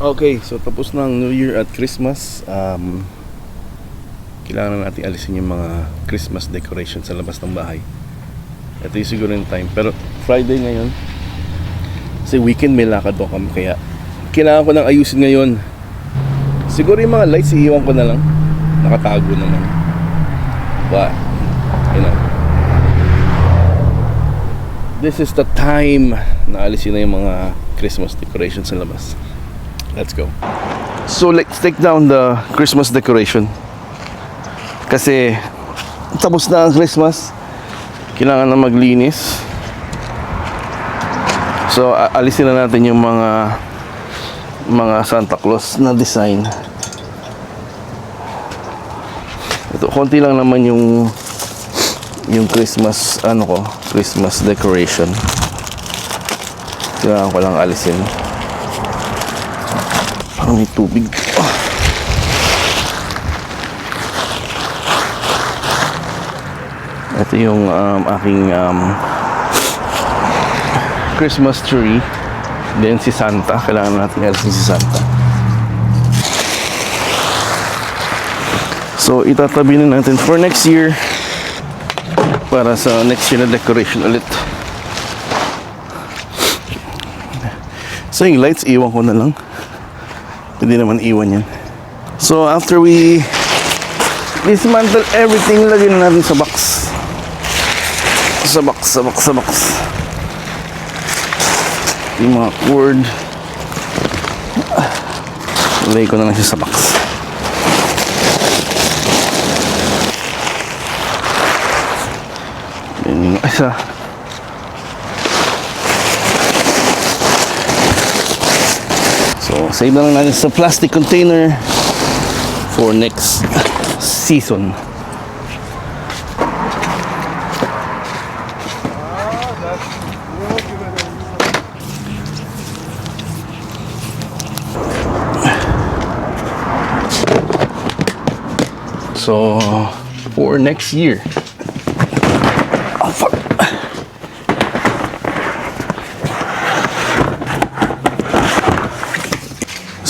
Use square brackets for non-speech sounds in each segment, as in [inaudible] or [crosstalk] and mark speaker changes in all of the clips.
Speaker 1: Okay, so tapos ang New Year at Christmas. Um, kailangan na natin alisin yung mga Christmas decoration sa labas ng bahay. Ito yung siguro yung time. Pero Friday ngayon, kasi weekend may lakad ako kami kaya kailangan ko nang ayusin ngayon. Siguro yung mga lights iiwan ko na lang. Nakatago naman. But, you know, this is the time na alisin na yung mga Christmas decorations sa labas. Let's go. So let's take down the Christmas decoration. Kasi tapos na ang Christmas. Kailangan na maglinis. So alisin na natin yung mga mga Santa Claus na design. Ito konti lang naman yung yung Christmas ano ko, Christmas decoration. Kailangan ko lang alisin. Parang may tubig. Ah. Ito yung um, aking um, Christmas tree. Then si Santa. Kailangan natin alisin si Santa. So itatabi na natin for next year para sa next year na decoration ulit. So yung lights, iwan ko na lang. Hindi naman iwan yan. So after we dismantle everything, lagyan na natin sa box. Sa box, sa box, sa box. Yung mga cord. Lagay ko na lang siya sa box. Yan yung isa. Save na lang natin sa plastic container for next season. So, for next year.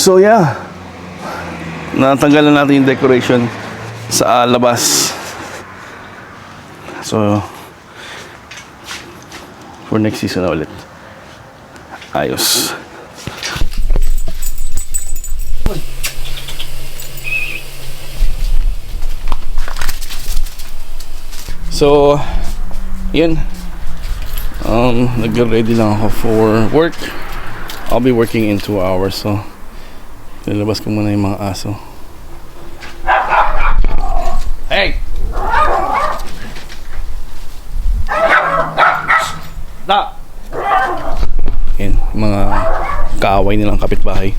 Speaker 1: So yeah, natanggalan natin yung decoration sa ah, labas. So, for next season na ulit. Ayos. So, yun. Um, nag-ready lang ako for work. I'll be working in 2 hours, so Lalabas ko muna yung mga aso. Hey! Stop! Yan, mga kaaway nilang kapitbahay.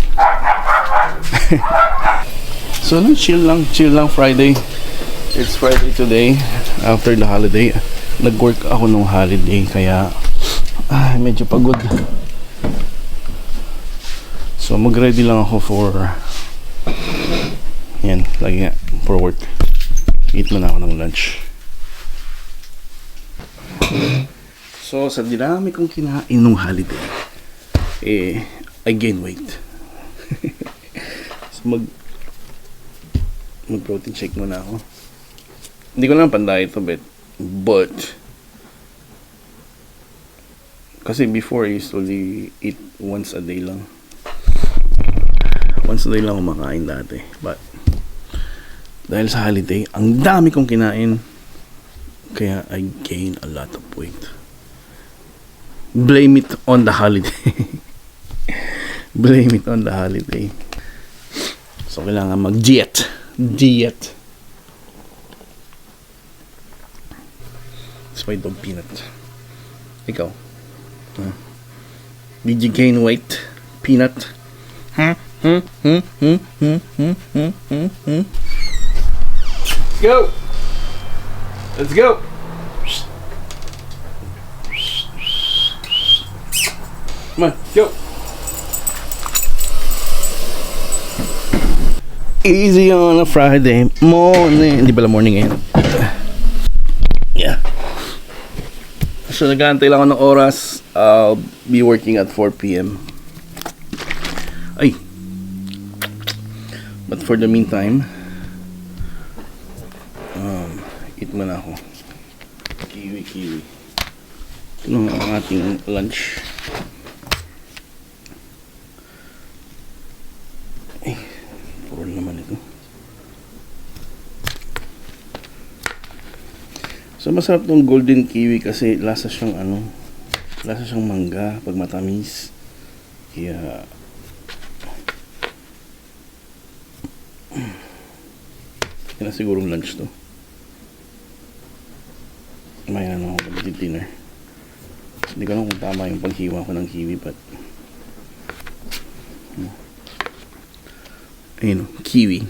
Speaker 1: [laughs] so, no, chill lang, chill lang Friday. It's Friday today, after the holiday. Nag-work ako nung holiday, kaya ah, medyo pagod. So mag-ready lang ako for yan, lagi nga for work. Eat muna ako ng lunch. So sa dinami kong kinain nung holiday, eh, I gain weight. [laughs] so mag mag protein shake muna ako. Hindi ko lang pandaya ito, bet. But, kasi before I usually eat once a day lang once a lang kumakain dati. But, dahil sa holiday, ang dami kong kinain. Kaya I gain a lot of weight. Blame it on the holiday. [laughs] Blame it on the holiday. So, kailangan mag-diet. Diet. It's my dog peanut. Ikaw. Huh? Did you gain weight? Peanut? Huh? Let's go. Let's go. Come on, go. Easy on a Friday morning. Hindi pala morning ngayon. Yeah. So, nag-aantay lang ako ng oras. I'll be working at 4 p.m. for the meantime, um, eat muna ako. Kiwi, kiwi. Ito na ang ating lunch. Ay, puro naman ito. So masarap tong golden kiwi kasi lasa siyang ano, lasa siyang mangga pag matamis. Kaya Yan na sigurong lunch to. May ano ako kapatid dinner. Hindi ko alam kung tama yung paghiwa ko ng kiwi but Ayun o, kiwi.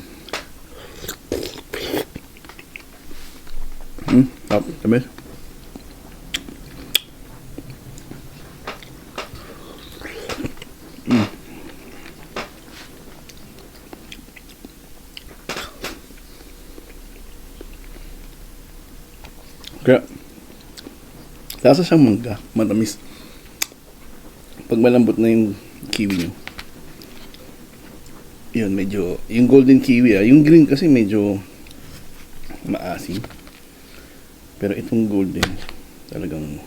Speaker 1: Hmm, tap, tabi. Hmm. Kaya, lasa siyang mangga, matamis. Pag malambot na yung kiwi nyo, yun, medyo, yung golden kiwi ah, yung green kasi medyo maasim. Pero itong golden, talagang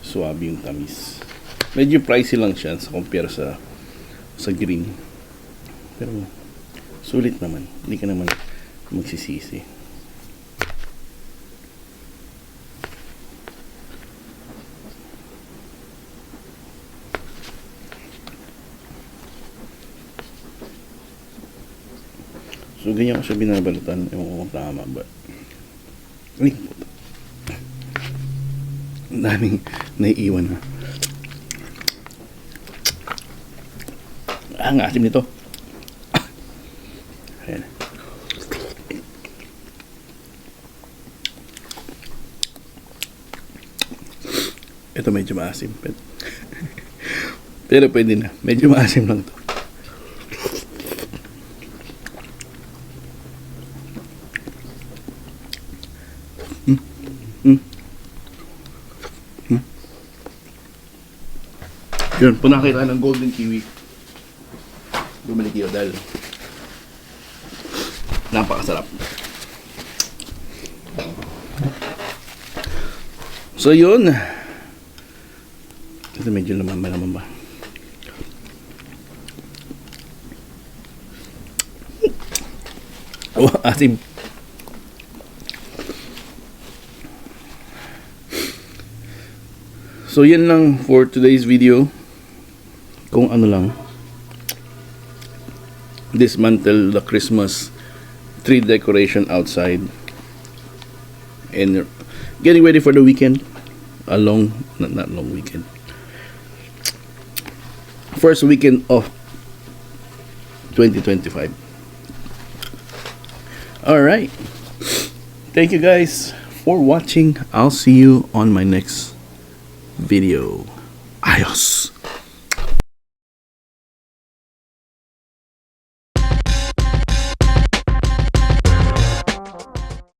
Speaker 1: suwabe yung tamis. Medyo pricey lang siya sa compare sa sa green. Pero sulit naman. Hindi ka naman magsisisi. So, ganyan ko siya binabalatan. Ewan ko kung tama ba. Ay. Ang daming naiiwan na. Ah, ang asim nito. Ayan. Ito medyo maasim. [laughs] Pero pwede na. Medyo maasim lang to. Yun, kung nakita ng golden kiwi, bumili kayo dahil napakasarap. So yun. Ito medyo naman naman ba? Oh, asim. So yan lang for today's video. Kung ano lang. Dismantle the Christmas tree decoration outside. And getting ready for the weekend. A long, not, not long weekend. First weekend of 2025. Alright. Thank you guys for watching. I'll see you on my next video. Ayos.